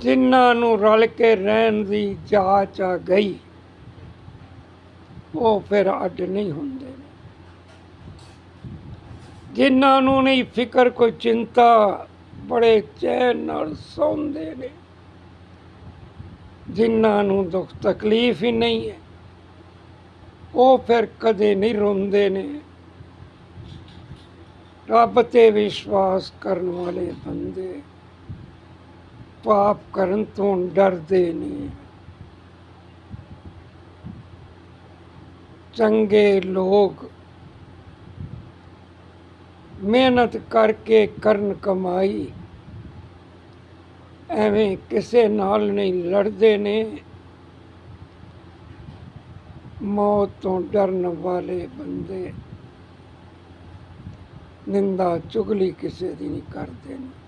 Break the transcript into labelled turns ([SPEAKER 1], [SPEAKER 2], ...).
[SPEAKER 1] ਜਿਨ੍ਹਾਂ ਨੂੰ ਰਲ ਕੇ ਰਹਿਣ ਦੀ ਜਾਚ ਆ ਗਈ, ਉਹ ਫਿਰ ਅੱਡ ਨਹੀਂ ਹੁੰਦੇ। ਨੇ ਜਿਨ੍ਹਾਂ ਨੂੰ ਨਹੀਂ ਫਿਕਰ, ਕੋਈ ਚਿੰਤਾ, ਬੜੇ ਚੈਨ ਨਾਲ ਸੌਂਦੇ ਨੇ। ਜਿਨ੍ਹਾਂ ਨੂੰ ਦੁੱਖ, ਤਕਲੀਫ ਹੀ ਨਹੀਂ ਹੈ, ਉਹ ਫਿਰ ਕਦੇ ਨਹੀਂ ਰੋਂਦੇ ਨੇ। ਰੱਬ ਤੇ ਵਿਸ਼ਵਾਸ ਕਰਨ ਵਾਲੇ ਬੰਦੇ ਪਾਪ ਕਰਨ ਤੋਂ ਡਰਦੇ ਨੇ ਚੰਗੇ ਲੋਕ ਮਿਹਨਤ ਕਰਕੇ ਕਰਨ ਕਮਾਈ ਐਵੇਂ ਕਿਸੇ ਨਾਲ ਨਹੀਂ ਲੜਦੇ ਨੇ। ਮੌਤ ਤੋਂ ਡਰਨ ਵਾਲੇ ਬੰਦੇ ਨਿੰਦਾ ਚੁਗਲੀ ਕਿਸੇ ਦੀ ਨਹੀਂ ਕਰਦੇ ਨੇ।